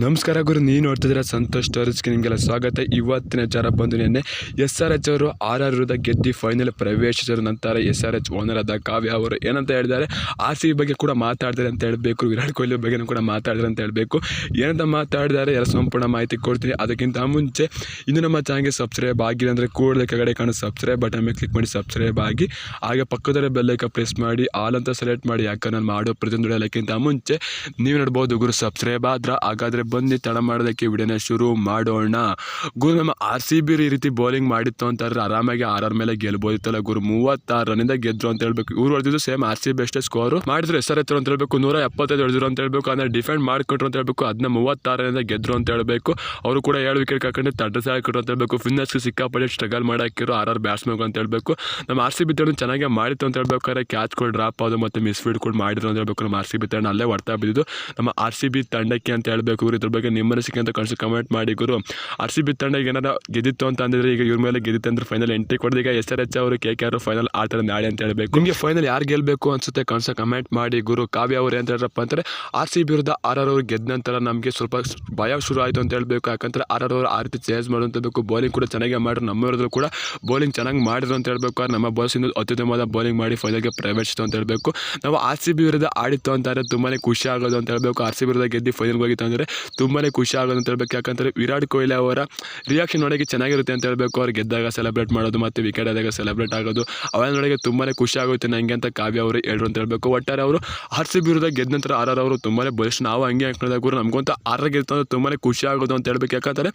ನಮಸ್ಕಾರ ಗುರು ನೀವು ನೋಡ್ತಿದ್ದೀರಾ ಸಂತೋಷ್ ಸ್ಟೋರೇಜ್ಗೆ ನಿಮಗೆಲ್ಲ ಸ್ವಾಗತ. ಇವತ್ತಿನ ವಿಚಾರ ಬಂದು ನಿನ್ನೆ, ಎಸ್ ಆರ್ ಎಚ್ ಅವರು ಆರ್ ಆರ್ ವಿರುದ್ಧ ಗೆದ್ದಿ ಫೈನಲ್ ಪ್ರವೇಶಿಸಿದ ನಂತರ ಎಸ್ ಆರ್ ಎಚ್ ಓನರ್ ಆದ ಕಾವ್ಯ ಅವರು ಏನಂತ ಹೇಳಿದ್ದಾರೆ? ಆರ್ ಸಿ ಬಗ್ಗೆ ಕೂಡ ಮಾತಾಡಿದ್ದಾರೆ ಅಂತ ಹೇಳಬೇಕು, ವಿರಾಟ್ ಕೊಹ್ಲಿ ಬಗ್ಗೆನೂ ಕೂಡ ಮಾತಾಡಿದ್ರೆ ಅಂತ ಹೇಳಬೇಕು. ಏನಂತ ಮಾತಾಡಿದ್ದಾರೆ ಎಲ್ಲ ಸಂಪೂರ್ಣ ಮಾಹಿತಿ ಕೊಡ್ತೀನಿ. ಅದಕ್ಕಿಂತ ಮುಂಚೆ, ಇನ್ನು ನಮ್ಮ ಚಾನಲ್ಗೆ ಸಬ್ಸ್ಕ್ರೈಬ್ ಆಗಿಲ್ಲ ಅಂದರೆ ಕೂಡಲೇ ಕೆಳಗಡೆ ಕಾಣೋ ಸಬ್ಸ್ಕ್ರೈಬ್ ಬಟನ್ ಮೇಲೆ ಕ್ಲಿಕ್ ಮಾಡಿ ಸಬ್ಸ್ಕ್ರೈಬ್ ಆಗಿ. ಹಾಗೆ ಪಕ್ಕದಲ್ಲಿ ಬೆಲ್ಲೈಕ ಪ್ರೆಸ್ ಮಾಡಿ ಆಲ್ ಅಂತ ಸೆಲೆಕ್ಟ್ ಮಾಡಿ, ಯಾಕಂದ್ರೆ ನಾನು ಮಾಡೋ ಪ್ರತಿಯೊಂದು ಮುಂಚೆ, ನೀವು ನೋಡ್ಬೋದು ಗುರು ಸಬ್ಸ್ಕ್ರೈಬ್ ಆದ್ರೆ ಹಾಗಾದರೆ ಬಂದು ತಡ ಮಾಡೋದಕ್ಕೆ ವಿಡಿಯೋನ ಶುರು ಮಾಡೋಣ. ಗುರು ನಮ್ಮ ಆರ್ ಸಿ ಬಿ ರೀತಿ ಬೌಲಿಂಗ್ ಮಾಡಿತ್ತು ಅಂತಂದ್ರೆ ಆರಾಮಾಗಿ ಆರ್ ಆರ್ ಮೇಲೆ ಗೆಲ್ಬೋದಿತ್ತಲ್ಲ ಗುರು. ಮೂವತ್ತಾರು ರನ್ನಿಂದ ಗೆದ್ರು ಅಂತ ಹೇಳ್ಬೇಕು. ಇವ್ರು ಹೊಡೆದಿದ್ದು ಸೇಮ್ ಆರ್ ಸಿ ಬಿ ಅಷ್ಟೇ ಸ್ಕೋರು ಮಾಡಿದ್ರು ಎತ್ತರು ಅಂತ ಹೇಳ್ಬೇಕು, ನೂರ ಎಪ್ಪತ್ತೈದು ಹೊಡೆದ್ರು ಅಂತ ಹೇಳ್ಬೇಕು ಅಂದರೆ ಡಿಫೆಂಡ್ ಮಾಡಿಕೊಟ್ರು ಅಂತ ಹೇಳ್ಬೇಕು ಅದನ್ನ ಮೂವತ್ತಾರರಿಂದ ಗೆದ್ರು ಅಂತ ಹೇಳ್ಬೇಕು. ಅವರು ಕೂಡ ಏಳು ವಿಕೆಟ್ ಕಾಕೊಂಡು ತಡ್ಡ ಹಾಕಿದ್ರು ಅಂತ ಹೇಳ್ಬೇಕು. ಫಿನ್ನರ್ಸ್ಗೆ ಸಿಕ್ಕಾಪಟ್ಟೆ ಸ್ಟ್ರಗಲ್ ಮಾಡಾಕಿರೋ ಆರ್ ಆರ್ ಬ್ಯಾಟ್ಸ್ಮನ್ ಅಂತ ಹೇಳ್ಬೇಕು. ನಮ್ಮ ಆರ್ ಸಿ ಬಿ ಚೆನ್ನಾಗಿ ಮಾಡಿತ್ತು ಅಂತ ಹೇಳ್ಬೇಕಾದ್ರೆ ಕ್ಯಾಚ್ ಕೂಡ ಡ್ರಾಪ್ ಆಗೋದು ಮತ್ತು ಮಿಸ್ಫೀಲ್ಡ್ ಕೂಡ ಮಾಡಿದ್ರು ಅಂತ ಹೇಳ್ಬೇಕು. ನಮ್ಮ ಆರ್ ಸಿ ಬಿ ಅಲ್ಲೇ ಹೊಡ್ತಾ ಬಿದ್ದಿದ್ದು. ನಮ್ಮ ಆರ್ ಸಿ ಬಿ ತಂಡಕ್ಕೆ ಅಂತ ಹೇಳ್ಬೇಕು ಗುರು ಇದ್ರ ಬಗ್ಗೆ ನಿಮ್ಮ ಅಂತ ಕಳಿಸಿ ಕಮೆಂಟ್ ಮಾಡಿ ಗುರು. ಆರ್ ಸಿ ಬಿ ತಂಡ ಏನಾರ ಗೆದ್ದಿತ್ತು ಅಂತ ಅಂದಿದ್ರೆ ಈಗ ಇವ್ರ ಮೇಲೆ ಗೆದ್ದಿತ್ತು ಅಂದ್ರೆ ಫೈನಲ್ ಎಂಟ್ರಿ ಕೊಡೋದು ಈಗ ಎಸ್ ಆರ್ ಎಚ್ ಅವರು ಕೆ ಕೆ ಆರ್ ಫೈನಲ್ ಆಡ್ತಾರೆ ನಾಳೆ ಅಂತ ಹೇಳ್ಬೇಕು. ನಿಮಗೆ ಫೈನಲ್ ಯಾರು ಗೆಲ್ಲಬೇಕು ಅನ್ಸುತ್ತೆ ಕನ್ಸ ಕಮೆಂಟ್ ಮಾಡಿ ಗುರು. ಕಾವ್ಯ ಅವರು ಅಂತ ಹೇಳ್ರಪ್ಪ ಅಂದ್ರೆ ಆರ್ ಸಿ ಬಿ ವಿರುದ್ಧ ಆರ್ ಆರ್ ಅವರು ಗೆದ್ದ ನಂತರ ನಮಗೆ ಸ್ವಲ್ಪ ಭಯ ಶುರು ಆಯಿತು ಅಂತ ಹೇಳ್ಬೇಕು. ಯಾಕಂದ್ರೆ ಆರ್ ಆರ್ ಅವರು ಆ ರೀತಿ ಚೇಂಜ್ ಬೇಕು ಬೌಲಿಂಗ್ ಕೂಡ ಚೆನ್ನಾಗಿ ಮಾಡಿದ್ರು. ನಮ್ಮ ಕೂಡ ಬೌಲಿಂಗ್ ಚೆನ್ನಾಗಿ ಮಾಡಿದ್ರು ಅಂತ ಹೇಳ್ಬೇಕು. ನಮ್ಮ ಬಾಲ್ಸಿಂದ ಅತ್ಯುತ್ತಮವಾದ ಬೌಲಿಂಗ್ ಮಾಡಿ ಫೈನಲ್ಗೆ ಪ್ರವೇಶಿಸಿತು ಅಂತ ಹೇಳ್ಬೇಕು. ನಾವು ಆರ್ ಸಿ ಬಿ ವಿರುದ್ಧ ಆಡಿತ್ತು ಅಂತಾರೆ ತುಂಬಾ ಖುಷಿ ಆಗೋದು ಅಂತ ಹೇಳ್ಬೇಕು. ಆರ್ ಸಿ ಬಿ ವಿರುದ್ಧ ಗೆದ್ದು ಫೈನಲ್ ಹೋಗಿತ್ತು ಅಂದರೆ ತುಂಬಾ ಖುಷಿ ಆಗೋದು ಅಂತ ಹೇಳ್ಬೇಕು. ಯಾಕಂದರೆ ವಿರಾಟ್ ಕೊಹ್ಲಿ ಅವರ ರಿಯಾಕ್ಷನ್ ನೋಡೋಕ್ಕೆ ಚೆನ್ನಾಗಿರುತ್ತೆ ಅಂತ ಹೇಳಬೇಕು. ಅವ್ರು ಗೆದ್ದಾಗ ಸೆಲೆಬ್ರೇಟ್ ಮಾಡೋದು ಮತ್ತು ವಿಕೆಟ್ ಆದಾಗ ಸೆಲೆಬ್ರೇಟ್ ಆಗೋದು. ಅವೆಲ್ಲ ನೋಡೋಕ್ಕೆ ತುಂಬಾ ಖುಷಿ ಆಗುತ್ತೆ. ನನಗೆ ಅಂತ ಕಾವ್ಯ ಅವರು ಹೇಳ್ರು ಅಂತ ಹೇಳಬೇಕು. ಒಟ್ಟಾರೆ ಅವರು ಆರ್ ಸಿ ಬಿ ವಿರುದ್ಧ ಗೆದ್ದ ನಂತರ ಆರ್ ಅವರು ತುಂಬಾ ಬಲಿಷ್ಠ ನಾವು ಹಂಗೆ ಹಾಕೊಂಡಾಗ ಗುರು ನಮಗಂತ ಆರ್ ಗೆದ್ದು ಅಂದ್ರೆ ತುಂಬಾ ಖುಷಿ ಆಗೋದು ಅಂತ ಹೇಳ್ಬೇಕು. ಯಾಕಂದರೆ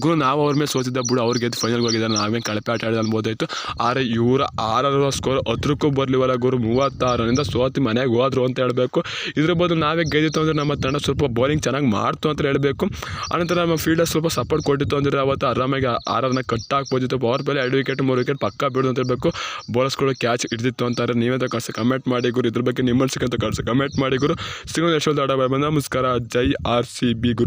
ಗುರು ನಾವು ಅವ್ರ ಮೇಲೆ ಸೋತಿದ್ದ ಬಿಡು, ಅವ್ರು ಗೆದ್ದು ಫೈನಲ್ಗೆ ಹೋಗಿದ್ದಾರೆ. ನಾವೇನು ಕಳಪೆ ಆಟ ಆಡಿದ ಅನ್ಬೋದಾಯಿತು. ಆದರೆ ಇವರ ಆರ್ ಸ್ಕೋರ್ ಹತ್ರಕ್ಕೂ ಬರಲಿವಲ್ಲ ಗುರು. ಮೂವತ್ತಾರರಿಂದ ಸೋತಿ ಮನೆಗೆ ಹೋದ್ರು ಅಂತ ಹೇಳಬೇಕು. ಇದ್ರ ಬದಲು ನಾವೇ ಗೆದ್ದಿತ್ತು ಅಂದರೆ ನಮ್ಮ ತಂಡ ಸ್ವಲ್ಪ ಬೌಲಿಂಗ್ ಚೆನ್ನಾಗಿ ಮಾಡ್ತು ಅಂತ ಹೇಳಬೇಕು. ಆನಂತರ ನಮ್ಮ ಫೀಲ್ಡರ್ ಸ್ವಲ್ಪ ಸಪೋರ್ಟ್ ಕೊಟ್ಟಿತ್ತು ಅಂದರೆ ಅವತ್ತು ಆರಾಮಾಗಿ ಆರನ್ನ ಕಟ್ ಹಾಕ್ಬೋದಿತ್ತು ಪವರ್ ಪ್ಲೇ ಎರಡು ವಿಕೆಟ್ ಮೂರು ವಿಕೆಟ್ ಪಕ್ಕ ಬಿಡೋದು ಅಂತ ಹೇಳಬೇಕು. ಬಾಲರ್ಸ್ಗಳು ಕ್ಯಾಚ್ ಹಿಡಿದಿತ್ತು ಅಂತಾರೆ. ನೀವೇ ಕಳ್ಸಿ ಕಮೆಂಟ್ ಮಾಡಿ ಗುರು. ಇದ್ರ ಬಗ್ಗೆ ನಿಮ್ಮ ಸಿಕ್ಕಂತ ಕಳಿಸಿ ಕಮೆಂಟ್ ಮಾಡಿ ಗುರು. ಸಿಗೋದು ಯಶೋಧ ಆಡ ನಮಸ್ಕಾರ. ಜೈ ಆರ್ ಸಿ ಬಿ ಗುರು.